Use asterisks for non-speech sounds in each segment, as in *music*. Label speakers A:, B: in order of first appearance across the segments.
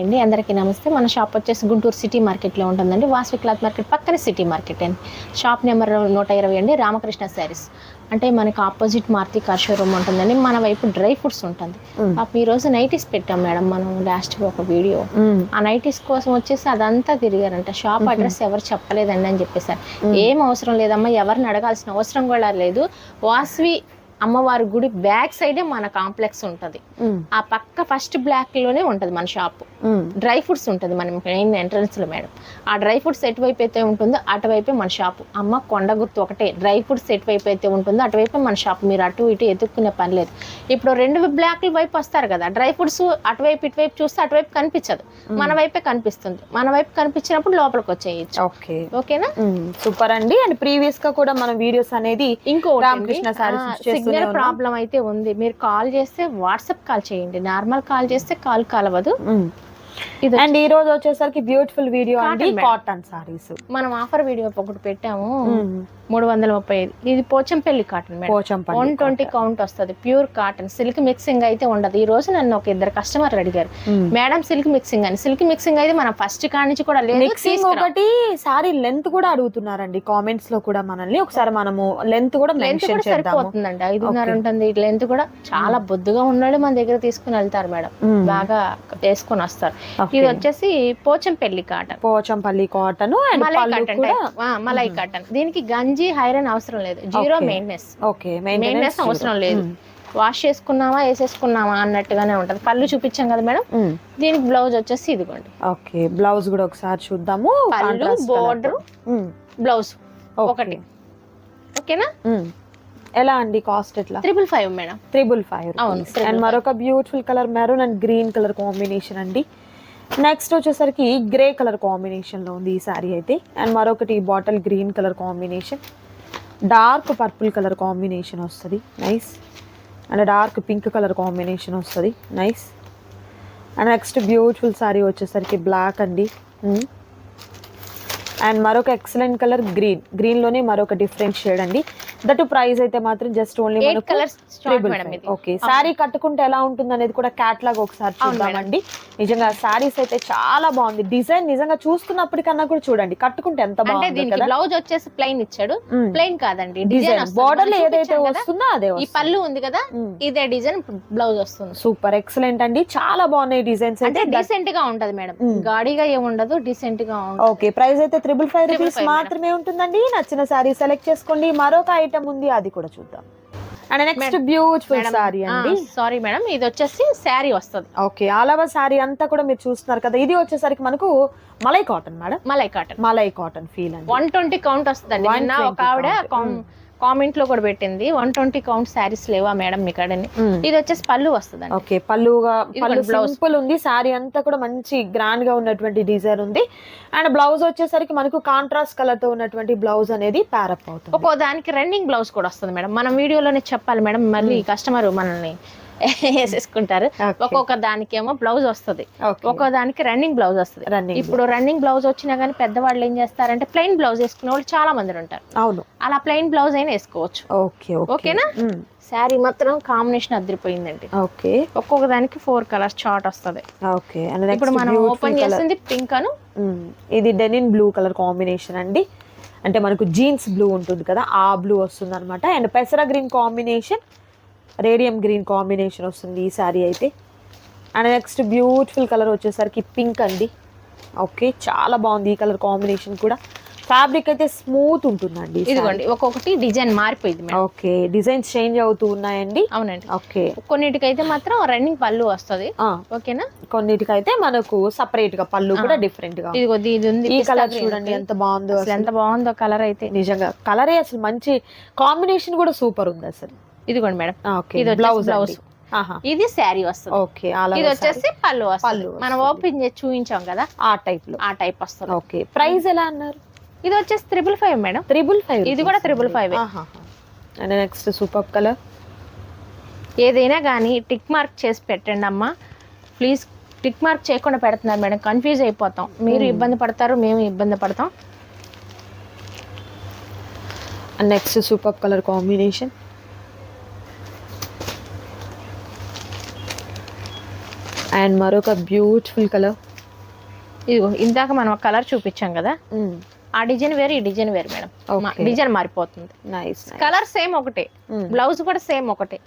A: అండి అందరికీ నమస్తే. మన షాప్ వచ్చేసి గుంటూరు సిటీ మార్కెట్లో ఉంటుందండి. వాసవి క్లాత్ మార్కెట్ పక్కనే సిటీ మార్కెట్ అండి. షాప్ నెంబర్ నూట ఇరవై అండి. రామకృష్ణ శారీస్. అంటే మనకి ఆపోజిట్ మారుతి కార్ షోరూమ్ ఉంటుందండి. మన వైపు డ్రై ఫ్రూట్స్ ఉంటుంది. పాపం ఈ రోజు నైటీస్ పెట్టాం మేడం మనం లాస్ట్ ఒక వీడియో. ఆ నైటీస్ కోసం వచ్చేసి అదంతా తిరిగారంట. షాప్ అడ్రస్ ఎవరు చెప్పలేదండి అని చెప్పేసారు. ఏం అవసరం లేదమ్మా. ఎవరిని అడగాల్సిన అవసరం కూడా లేదు. వాసవి అమ్మవారి గుడి బ్యాక్ సైడే మన కాంప్లెక్స్ ఉంటుంది. ఆ పక్క ఫస్ట్ బ్లాక్లోనే ఉంటుంది మన షాప్. డ్రై ఫ్రూట్స్ ఉంటుంది మన మెయిన్ ఎంట్రన్స్లో మేడం. ఆ డ్రై ఫ్రూట్స్ ఎటువైపు అయితే ఉంటుందో అటువైపే మన షాప్. అమ్మ కొండ గుర్తు ఒకటే డ్రై ఫ్రూట్స్ ఎటువైపు అయితే ఉంటుందో అటువైపే మన షాప్. మీరు అటు ఇటు ఎదుక్కునే పని లేదు. ఇప్పుడు రెండు బ్లాక్ల వైపు వస్తారు కదా డ్రై ఫ్రూట్స్ అటువైపు ఇటువైపు చూస్తే అటువైపు కనిపించదు. మన వైపే కనిపిస్తుంది. మన వైపు కనిపించినప్పుడు లోపలికి వచ్చేయచ్చు.
B: ఓకే.
A: ఓకేనా.
B: సూపర్ అండి. అండ్ ప్రీవియస్గా కూడా మన వీడియోస్ అనేది
A: ఇంకో
B: రామకృష్ణ sarees ఉన్నాం.
A: ప్రాబ్లం అయితే ఉంది. మీరు కాల్ చేస్తే వాట్సాప్ కాల్ చేయండి. నార్మల్ కాల్ చేస్తే కాల్ కలవదు.
B: అండ్ ఈ రోజు వచ్చేసరికి బ్యూటిఫుల్ వీడియో అండి. కాటన్ సారీస్
A: మనం ఆఫర్ వీడియో ఒకటి పెట్టాము. మూడు వందల ముప్పై ఐదు. ఇది Pochampally cotton
B: Pochampally
A: one twenty count వస్తుంది. ప్యూర్ కాటన్ సిల్క్ మిక్సింగ్ అయితే ఉండదు. ఈ రోజు నన్ను ఒక ఇద్దరు కస్టమర్లు అడిగారు. మేడం సిల్క్ మిక్సింగ్ అని. సిల్క్ మిక్సింగ్ అయితే మనం ఫస్ట్ కాడి నుంచి కూడా లేదు
B: మిక్సింగ్. ఒకటి సారీ లెంత్ కూడా అడుగుతున్నారండి. కామెంట్స్లో కూడా మనల్ని ఒకసారి మనము లెంత్ కూడా మెన్షన్
A: సరిపోతుందండి. ఐదున్నర. ఉంటుంది. లెంత్ కూడా చాలా బొద్దుగా ఉన్నాడు మన దగ్గర తీసుకుని వెళ్తారు మేడం. బాగా వేసుకొని వస్తారు. ఇది వచ్చేసి Pochampally cotton.
B: Pochampally cotton and
A: malai cotton malai cotton. దీనికి గంజి హైరన్ అవసరం లేదు. Zero
B: Okay.
A: Maintenance.
B: Okay.
A: Maintenance అవసరం లేదు. వాష్ చేసుకున్నామా వేసేసుకున్నామా అన్నట్టుగానే ఉంటది. పళ్ళు చూపించాం కదా మేడం. దీనికి బ్లౌజ్ వచ్చేసి ఇదిగోండి.
B: ఓకే. బ్లౌజ్ కూడా ఒకసారి చూద్దాము.
A: పళ్ళు బోర్డర్. బ్లౌజ్. ఒకటి. ఓకేనా.
B: ఎలా అండి కాస్ట్ ఎట్లా?
A: Triple five madam.
B: Triple five
A: అవును,
B: అండ్. మరొక beautiful colour maroon and green colour combination అండి. నెక్స్ట్ వచ్చేసరికి గ్రే కలర్ కాంబినేషన్లో ఉంది ఈ సారీ అయితే. అండ్ మరొకటి bottle green colour combination dark purple colour combination వస్తుంది. Nice and dark pink colour combination వస్తుంది. Nice and next beautiful saree వచ్చేసరికి బ్లాక్ అండి. Hmm. అండ్ మరొక ఎక్సలెంట్ కలర్ గ్రీన్ గ్రీన్లోనే మరొక డిఫరెంట్ షేడ్ అండి. దట్ ప్రైస్ అయితే మాత్రం just only
A: colours stock madam ఇది.
B: ఓకే సారీ కట్టుకుంటే ఎలా ఉంటుంది అనేది కూడా క్యాట్లాగ్ ఒకసారి చూద్దామండి. నిజంగా సారీస్ అయితే చాలా బాగుంది. డిజైన్ నిజంగా చూస్తున్నప్పటికన్నా కూడా చూడండి. కట్టుకుంటే ఎంత బాగుంది
A: బ్లౌజ్ వచ్చేసి ప్లెయిన్ ఇచ్చాడు. ప్లెయిన్ కాదండి. డిజైన్
B: బార్డర్ ఏదైతే వస్తుందో అదే
A: ఈ పళ్ళు ఉంది కదా ఇదే డిజైన్ బ్లౌజ్ వస్తుంది.
B: సూపర్ ఎక్సలెంట్ అండి. చాలా బాగున్నాయి డిజైన్స్
A: అంటే డీసెంట్గా ఉంటది మేడం
B: మ్మ్.
A: గాడిగా ఏముండదు డీసెంట్గా ఉంటది.
B: ఓకే ప్రైస్ అయితే త్రిబుల్ ఫైవ్ రూపీస్ మాత్రమే ఉంటుందండి. నచ్చిన సారీ సెలెక్ట్ చేసుకోండి. మరొక ఐటమ్ ఉంది అది కూడా చూద్దాం. అండ్ నెక్స్ట్ బ్యూటిఫుల్ సారీ అండి.
A: సారీ మేడం ఇది వచ్చేసి శారీ వస్తుంది.
B: ఓకే ఆల్ ఓవర్ సారీ అంతా కూడా మీరు చూస్తున్నారు కదా ఇది వచ్చేసరికి మనకు malai cotton madam
A: malai cotton
B: malai cotton feel అండి.
A: వన్ ట్వంటీ కౌంట్ వస్తుందండి.
B: 120
A: నిన్న ఒక ఆవిడ కామెంట్లో కూడా పెట్టింది వన్ ట్వంటీ కౌంట్ శారీస్ లేవా మేడం మీ కాడని. ఇది వచ్చేసి పళ్ళు వస్తుందండి.
B: ఓకే పళ్ళుగా పళ్ళు
A: blouse.
B: సింపుల్ ఉంది సారీ అంతా కూడా మంచి గ్రాండ్గా ఉన్నటువంటి డిజైన్ ఉంది. అండ్ బ్లౌజ్ వచ్చేసరికి మనకు కాంట్రాస్ట్ కలర్తో ఉన్నటువంటి బ్లౌజ్ అనేది ప్యారప్ అవుతుంది.
A: ఒక్కో దానికి రన్నింగ్ బ్లౌజ్ కూడా వస్తుంది మేడం. మనం వీడియోలోనే చెప్పాలి మేడం మళ్ళీ కస్టమర్ మనల్ని *laughs* వేసేసుకుంటారు. ఒక్కొక్క దానికి ఏమో బ్లౌజ్ వస్తుంది.
B: Okay.
A: ఒక్కో దానికి రన్నింగ్ బ్లౌజ్ వస్తుంది. ఇప్పుడు రన్నింగ్ బ్లౌజ్ వచ్చినా కానీ పెద్దవాళ్ళు ఏం చేస్తారంటే ప్లెయిన్ బ్లౌజ్ వేసుకునే వాళ్ళు చాలా మంది ఉంటారు.
B: అవును.
A: అలా ప్లెయిన్ బ్లౌజ్ అయినా వేసుకోవచ్చు.
B: Okay okay.
A: ఓకేనా? శారీ మాత్రం కాంబినేషన్ అదిరిపోయిందండి.
B: ఓకే.
A: ఒక్కొక్క దానికి ఫోర్ కలర్స్ చార్ట్ వస్తుంది.
B: ఓకే.
A: ఇప్పుడు మనం ఓపెన్ చేసింది పింక్ అను.
B: ఇది డెనిన్ బ్లూ కలర్ కాంబినేషన్ అండి. అంటే మనకు జీన్స్ బ్లూ ఉంటుంది కదా ఆ బ్లూ వస్తుంది అనమాట అండ్ పెసర green combination radium green combination వస్తుంది ఈ సారీ అయితే. అండ్ నెక్స్ట్ బ్యూటిఫుల్ కలర్ వచ్చేసరికి పింక్ అండి. ఓకే చాలా బాగుంది ఈ కలర్ కాంబినేషన్ కూడా. ఫ్యాబ్రిక్ అయితే స్మూత్ ఉంటుందండి.
A: ఇదిగోండి ఒక్కొక్కటి డిజైన్ మారిపోయింది
B: ఓకే డిజైన్స్ చేంజ్ అవుతూ ఉన్నాయండి.
A: అవునండి.
B: ఓకే.
A: కొన్నిటికైతే మాత్రం రన్నింగ్ పళ్ళు వస్తుంది. ఓకేనా?
B: కొన్నిటికైతే మనకు సపరేట్గా పళ్ళు కూడా డిఫరెంట్గా.
A: ఇదిగో ఇది- ఉంది
B: ఈ కలర్ చూడండి. ఎంత బాగుందో
A: ఎంత బాగుందో కలర్ అయితే.
B: నిజంగా కలరే అసలు మంచి కాంబినేషన్ కూడా సూపర్ ఉంది అసలు.
A: ఇదిగోండి మేడం.
B: ఓకే.
A: ఇది
B: బ్లౌజ్. ఆహా.
A: ఇది శారీ వస్తుంది.
B: ఓకే
A: ఇది వచ్చేసి పళ్ళు వస్తుంది. మనం ఓపెన్ చేసి చూపించాం కదా
B: ఆ టైప్లో.
A: ఆ టైప్ వస్తుంది.
B: ఓకే. ప్రైస్ ఎలా అన్నారు?
A: ఇది వచ్చేసి triple five madam.
B: Triple five
A: ఇది కూడా five ఏ.
B: అండ్ నెక్స్ట్ సూపర్ కలర్
A: ఏదైనా కానీ టిక్ మార్క్ చేసి పెట్టండి అమ్మా. ప్లీజ్ టిక్ మార్క్ చేయకుండా పెడుతున్నారు మేడం. కన్ఫ్యూజ్ అయిపోతాం. మీరు ఇబ్బంది పడతారు మేము ఇబ్బంది పడతాం.
B: Next super colour combination and మరొక బ్యూటిఫుల్ కలర్.
A: ఇదిగో ఇందాక మనం ఒక కలర్ చూపించాం కదా? ఆ డిజైన్ వేరు ఈ డిజైన్ వేరు మేడం. డిజైన్ మారిపోతుంది.
B: నైస్
A: కలర్ సేమ్ ఒకటే. బ్లౌజ్ కూడా సేమ్ ఒకటే.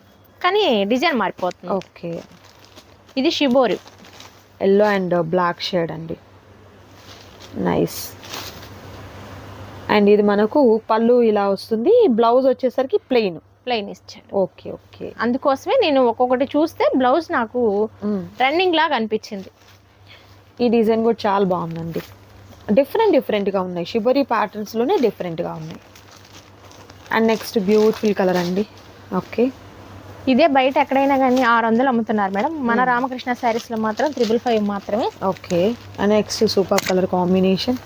A: కానీ డిజైన్ మారిపోతుంది.
B: ఓకే.
A: ఇది shibori
B: yellow and black shade అండి. నైస్ అండ్ ఇది మనకు పళ్ళు ఇలా వస్తుంది. బ్లౌజ్ వచ్చేసరికి ప్లెయిన్
A: ప్లెయిన్ ఇచ్చాడు.
B: Okay okay.
A: అందుకోసమే నేను ఒక్కొక్కటి చూస్తే బ్లౌజ్ నాకు రన్నింగ్ లాగా అనిపించింది.
B: ఈ డిజైన్ కూడా చాలా బాగుందండి. డిఫరెంట్ డిఫరెంట్గా ఉన్నాయి. షిబరి ప్యాటర్న్స్లోనే డిఫరెంట్గా ఉన్నాయి. అండ్ నెక్స్ట్ బ్యూటిఫుల్ కలర్ అండి. ఓకే.
A: ఇదే బయట ఎక్కడైనా కానీ ఆరు వందలు అమ్ముతున్నారు మేడం. మన రామకృష్ణ శారీస్లో మాత్రం త్రిబుల్ ఫైవ్ మాత్రమే.
B: Okay. And next super colour combination.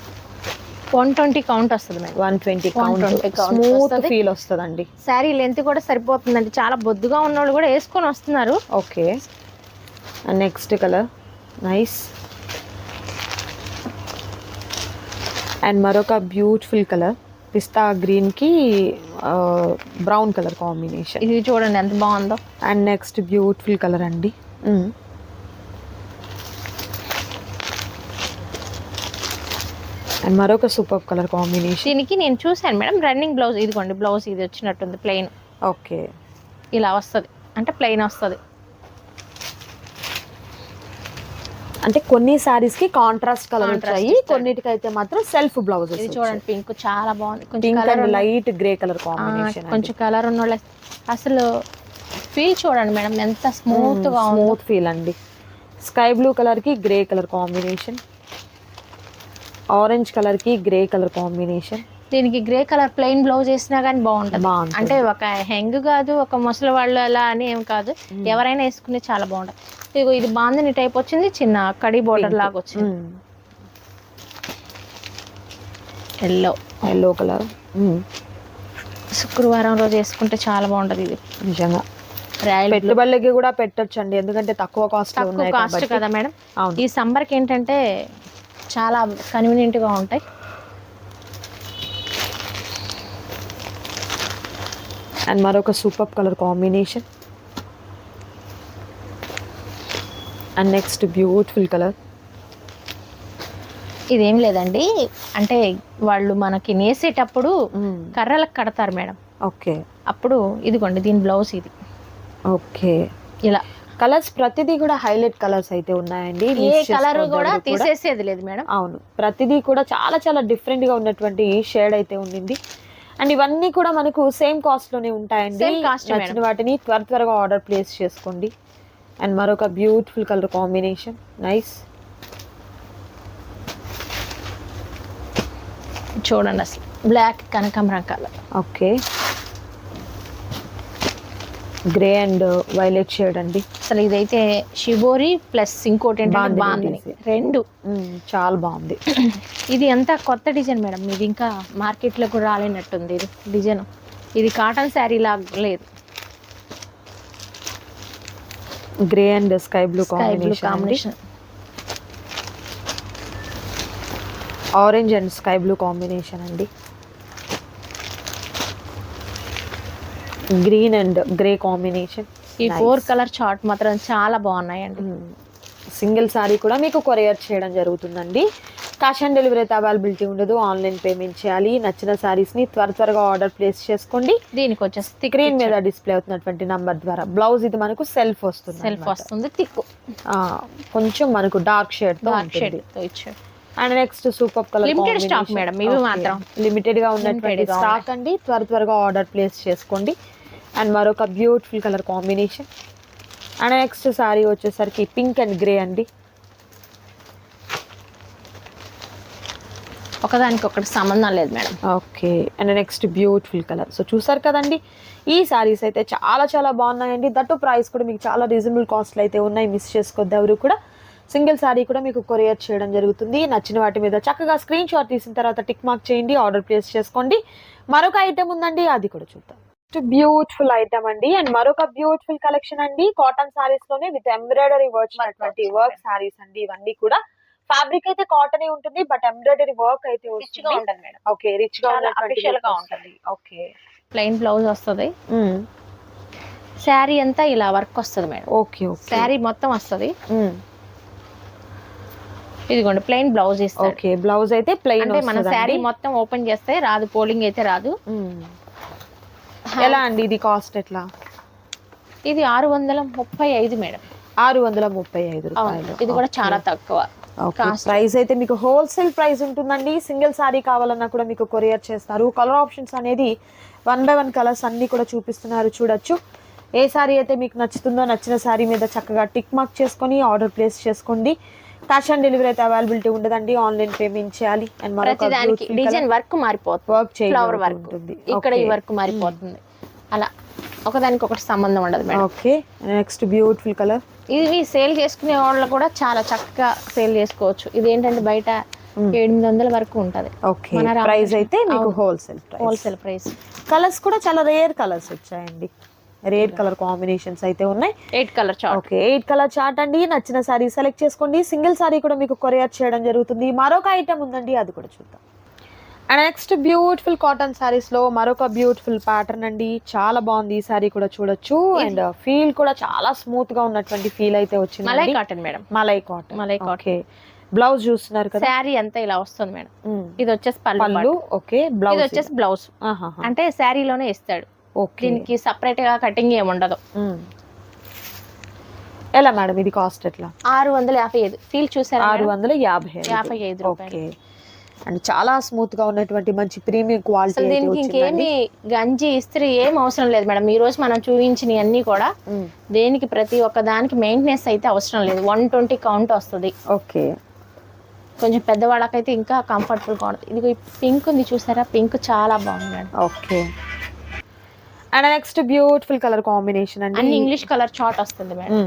A: One twenty count వస్తుంది madam.
B: One twenty
A: 120 count
B: smooth
A: వస్తది.
B: ఫీల్ వస్తుందండి.
A: శారీ లెంత్ కూడా సరిపోతుందండి. చాలా బొద్దుగా ఉన్నోళ్ళు కూడా వేసుకొని వస్తున్నారు.
B: Okay and next colour nice and మరొక బ్యూటిఫుల్ కలర్ పిస్తా గ్రీన్కి బ్రౌన్ కలర్ కాంబినేషన్
A: ఇది చూడండి ఎంత బాగుందో.
B: అండ్ నెక్స్ట్ బ్యూటిఫుల్ కలర్ అండి. అండ్ మరొక సూపర్ కలర్ కాంబినేషన్.
A: దీనికి నేను చూశాను మేడం రన్నింగ్ బ్లౌజ్ ఇదిగోండి బ్లౌజ్ ఇది వచ్చినట్టుంది ప్లెయిన్
B: ఓకే.
A: ఇలా వస్తుంది. అంటే ప్లెయిన్ వస్తుంది.
B: అంటే కొన్ని సారీస్కి కాంట్రాస్ట్ కలర్ వచ్చాయి. కొన్నిటికైతే మాత్రం సెల్ఫ్ బ్లౌజ్
A: ఇది చూడండి పింక్ చాలా బాగుంది. కొంచెం
B: pink
A: colour
B: and light grey colour combination
A: కొంచెం కలర్ ఉన్న అసలు ఫీల్ చూడండి మేడం ఎంత స్మూత్గా
B: స్మూత్ ఫీల్ అండి. స్కై బ్లూ కలర్కి గ్రే కలర్ కాంబినేషన్ ఆరెంజ్ కలర్కి గ్రే కలర్ కాంబినేషన్.
A: దీనికి గ్రే కలర్ ప్లెయిన్ బ్లౌజ్ వేసినా కానీ బాగుంటుంది. అంటే ఒక హెంగ్ కాదు ఒక ముసలి వాళ్ళు అలా అని ఏం కాదు. ఎవరైనా వేసుకునే చాలా బాగుంటుంది. ఇది బాందిని టైప్ వచ్చింది చిన్న కడి బోర్డర్ లాగా వచ్చింది. Yellow
B: yellow colour.
A: శుక్రవారం రోజు వేసుకుంటే చాలా బాగుంటది ఇది.
B: నిజంగా. పెట్టుబడులకి కూడా పెట్టొచ్చండి ఎందుకంటే తక్కువ కాస్ట్
A: తక్కువ కాస్ట్ కదా మేడం. ఈ సమ్మర్కి ఏంటంటే చాలా కన్వీనియంట్గా ఉంటాయి.
B: అండ్ మరొక super colour combination and next beautiful colour
A: ఇదేం లేదండి. అంటే వాళ్ళు మనకి నేసేటప్పుడు కర్రలకు కడతారు మేడం.
B: ఓకే
A: అప్పుడు ఇదిగోండి దీని బ్లౌజ్ ఇది.
B: ఓకే
A: ఇలా.
B: కలర్స్ ప్రతిదీ కూడా హైలైట్ కలర్స్ అయితే ఉన్నాయండి.
A: ఏ కలర్ కూడా తీసేసేది లేదు మేడం.
B: అవును ప్రతిదీ కూడా చాలా చాలా డిఫరెంట్గా ఉన్నటువంటి షేడ్ అయితే ఉండింది. అండ్ ఇవన్నీ కూడా మనకు సేమ్ కాస్ట్లోనే ఉంటాయండి. నచ్చిన. వాటిని త్వర త్వరగా ఆర్డర్ ప్లేస్ చేసుకోండి. అండ్ మరొక బ్యూటిఫుల్ కలర్ కాంబినేషన్ నైస్
A: చూడండి అసలు. బ్లాక్ కనకాంబరం colour
B: okay grey and violet shade అండి.
A: అసలు ఇదైతే షిబోరి ప్లస్ ఇంకోటి
B: తీసి.
A: రెండు.
B: చాలా బాగుంది. *clears throat*
A: ఇది ఎంత కొత్త డిజైన్ మేడం? ఇది ఇంకా మార్కెట్లో కూడా రాలేనట్టుంది ఇది డిజైన్. ఇది కాటన్ శారీ లాగా లేదు.
B: Grey and sky blue
A: sky blue
B: combination
A: combination.
B: Orange and sky blue combination అండి. Green and grey combination.
A: ఈ ఫోర్ కలర్ చార్ట్ మాత్రం చాలా బాగున్నాయండి.
B: సింగిల్ సారీ కూడా మీకు కొరియర్ చేయడం జరుగుతుందండి. క్యాష్ ఆన్ డెలివరీ అయితే అవైలబిలిటీ ఉండదు. ఆన్లైన్ పేమెంట్ చేయాలి. నచ్చిన సారీస్ని త్వర త్వరగా ఆర్డర్ ప్లేస్ చేసుకోండి.
A: దీనికి వచ్చేసి
B: స్క్రీన్ మీద డిస్ప్లే అవుతున్నటువంటి నంబర్ ద్వారా. బ్లౌజ్ ఇది మనకు సెల్ఫ్ వస్తుంది
A: సెల్ఫ్ వస్తుంది థిక్
B: కొంచెం మనకు డార్క్ షేడ్
A: డార్క్ షేడ్ ఇచ్చాడు
B: and next super colour
A: Limited stock madam, ఇవి మాత్రం.
B: లిమిటెడ్గా ఉన్నటువంటి స్టాక్ అండి. త్వర త్వరగా ఆర్డర్ ప్లేస్ చేసుకోండి. అండ్ మరొక beautiful colour combination and next sari వచ్చేసరికి పింక్ అండ్ గ్రే అండి.
A: ఒకదానికి ఒకటి సంబంధం లేదు madam.
B: Okay and next beautiful colour so చూసారు కదండి? ఈ సారీస్ అయితే చాలా చాలా బాగున్నాయండి. దట్టు ప్రైస్ కూడా మీకు చాలా రీజనబుల్ కాస్ట్లు అయితే ఉన్నాయి. మిస్ చేసుకోవద్దు ఎవరు కూడా. సింగిల్ సారీ కూడా మీకు కొరియర్ చేయడం జరుగుతుంది. నచ్చిన వాటి మీద చక్కగా స్క్రీన్ షాట్ తీసిన తర్వాత టిక్ మార్క్ చేయండి. ఆర్డర్ ప్లేస్ చేసుకోండి. మరొక ఐటమ్ ఉందండి. అది కూడా చూద్దాం. బ్యూటిఫుల్ ఐటమ్ అండి. అండ్ మరొక బ్యూటిఫుల్ కలెక్షన్ అండి కాటన్ సారీస్లోనే విత్ ఎంబ్రాయిడరీ వర్క్ ఉన్నటువంటి వర్క్ సారీస్ అండి ఇవన్నీ కూడా. ఫ్యాబ్రిక్ అయితే కాటన్ ఉంటుంది బట్ ఎంబ్రాయిడరీ వర్క్ అయితే రిచ్గా
A: ఉంటుంది మేడం.
B: ఓకే రిచ్గా గా
A: ఉంటుంది.
B: ఓకే
A: ప్లెయిన్ బ్లౌజ్ వస్తుంది. శారీ అంతా ఇలా వర్క్ వస్తుంది మేడం.
B: ఓకే ఓకే
A: శారీ మొత్తం వస్తుంది. ఇదిగోండి ప్లెయిన్ బ్లౌజ్ ఇస్తాడు
B: ఓకే బ్లౌజ్ అయితే ప్లెయిన్
A: అంటే మన శారీ మొత్తం ఓపెన్ చేస్తే రాదు పోలింగ్ అయితే రాదు.
B: ఎలా అండి ఇది కాస్ట్ ఎట్లా?
A: ఇది ఆరు వందల ముప్పై ఐదు మేడం.
B: ఆరు వందల ముప్పై ఐదు రూపాయలు.
A: ఇది కూడా చాలా తక్కువ
B: ప్రైస్ అయితే మీకు హోల్సేల్ ప్రైస్ ఉంటుందండి. సింగిల్ సారీ కావాలన్నా కూడా మీకు కొరియర్ చేస్తారు. కలర్ ఆప్షన్స్ అనేది వన్ బై వన్ కలర్స్ అన్ని కూడా చూపిస్తున్నారు. చూడొచ్చు. ఏ సారీ అయితే మీకు నచ్చుతుందో నచ్చిన సారీ మీద చక్కగా టిక్ మార్క్ చేసుకొని ఆర్డర్ ప్లేస్ చేసుకోండి. క్యాష్ ఆన్ డెలివరీ అయితే అవైలబిలిటీ ఉండదండి. ఆన్లైన్ పేమెంట్ చేయాలి. అండ్
A: డిజైన్ వర్క్ మారిపోతుంది.
B: వర్క్ చేయాలి
A: వర్క్
B: ఉంటుంది.
A: ఇక్కడ ఈ వర్క్ మారిపోతుంది. అలా. ఒకదానికి ఒకటి సంబంధం ఉండదు madam.
B: Okay. Next beautiful colour.
A: ఇవి సేల్ చేసుకునే వాళ్ళు కూడా చాలా చక్కగా సేల్ చేసుకోవచ్చు. ఇది ఏంటంటే బయట ఎనిమిది వందల వరకు ఉంటది.
B: ఓకే. ప్రైస్ అయితే మీకు హోల్సేల్
A: హోల్సేల్ ప్రైస్
B: కలర్స్ కూడా చాలా రేర్ కలర్స్ వచ్చాయండి. రేర్ కలర్ కాంబినేషన్స్ అయితే ఉన్నాయి.
A: Eight colour chart
B: okay. Eight colour chart అండి. నచ్చిన సారీ సెలెక్ట్ చేసుకోండి. సింగిల్ సారీ కూడా మీకు కొరియర్ చేయడం జరుగుతుంది. మరొక ఐటమ్ ఉందండి. అది కూడా చూద్దాం. అండ్ నెక్స్ట్ బ్యూటిఫుల్ కాటన్ సారీస్లో మరొక బ్యూటిఫుల్ ప్యాటర్న్ అండి. చాలా బాగుంది ఈ సారీ కూడా చూడొచ్చు. అండ్ ఫీల్ కూడా చాలా స్మూత్గా ఉన్నటువంటి ఫీల్ అయితే
A: మలై
B: వచ్చింది
A: కాటన్ మేడం
B: మలై కాటన్
A: మలై.
B: ఓకే బ్లౌజ్ చూస్తున్నారు కదా?
A: శారీ అంతా ఇలా వస్తుంది మేడం
B: మ్మ్.
A: ఇది వచ్చేసి పళ్ళు part.
B: ఓకే బ్లౌజ్
A: వచ్చేసి బ్లౌజ్ అంటే శారీలోనే ఇస్తాడు. దీనికి సపరేట్గా కటింగ్ ఏమి ఉండదు.
B: మ్మ్. ఎలా మేడం ఇది కాస్ట్ ఎట్లా?
A: ఆరు వందల యాభై ఐదు. ఫీల్ చూసారా
B: ఆరు? వందల యాభై.
A: యాభై ఐదు.
B: ఓకే అండ్ చాలా స్మూత్గా ఉన్నటువంటి మంచి ప్రీమియం క్వాలిటీ
A: దీనికి ఇంకేమి గంజి ఇస్త్రీ ఏం అవసరం లేదు మేడం. ఈ రోజు మనం చూపించిన అన్ని కూడా దేనికి ప్రతి ఒక్క దానికి మెయింటెనెన్స్ అయితే అవసరం లేదు. వన్ ట్వంటీ కౌంట్ వస్తుంది.
B: ఓకే.
A: కొంచెం పెద్దవాళ్ళకైతే ఇంకా కంఫర్టబుల్గా ఉంటుంది. ఇది పింక్ ఉంది చూసారా? పింక్ చాలా బాగుంది madam.
B: Okay. And next beautiful colour combination అండి.
A: ఇంగ్లీష్ కలర్ చాట్ వస్తుంది మేడం.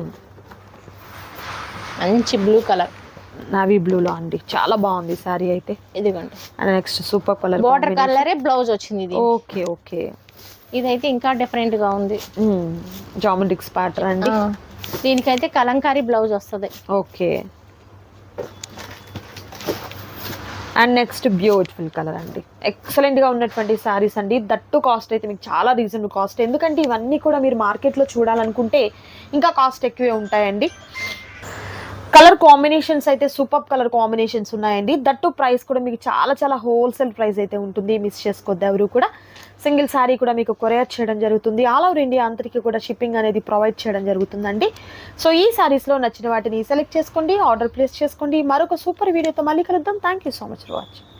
A: మంచి బ్లూ కలర్
B: నావీ బ్లూ లో అండి. చాలా బాగుంది సారీ అయితే.
A: ఇదిగోండి.
B: And next super colour
A: border కలరే బ్లౌజ్ వచ్చింది ఇది.
B: ఓకే ఓకే
A: ఇదైతే ఇంకా డిఫరెంట్గా ఉంది.
B: జామెట్రిక్స్ ప్యాటర్న్ అండి
A: దీనికైతే కలంకారీ బ్లౌజ్ వస్తుంది.
B: Okay and next beautiful colour అండి. ఎక్సలెంట్గా ఉన్నటువంటి సారీస్ అండి. దట్టు కాస్ట్ అయితే మీకు చాలా రీజనబుల్ కాస్ట్ ఎందుకంటే ఇవన్నీ కూడా మీరు మార్కెట్లో చూడాలనుకుంటే ఇంకా కాస్ట్ ఎక్కువే ఉంటాయండి. కలర్ కాంబినేషన్స్ అయితే సూపర్ కలర్ కాంబినేషన్స్ ఉన్నాయండి. దట్టు ప్రైస్ కూడా మీకు చాలా చాలా హోల్సేల్ ప్రైస్ అయితే ఉంటుంది. మిస్ చేసుకోవద్దు ఎవరు కూడా. సింగిల్ శారీ కూడా మీకు కొరియర్ చేయడం జరుగుతుంది. ఆల్ ఓవర్ ఇండియా అంతరికి కూడా షిప్పింగ్ అనేది ప్రొవైడ్ చేయడం జరుగుతుందండి. సో ఈ సారీస్లో నచ్చిన వాటిని సెలెక్ట్ చేసుకోండి ఆర్డర్ ప్లేస్ చేసుకోండి. మరొక సూపర్ వీడియోతో మళ్ళీ కలుద్దాం. Thank you so much for watching.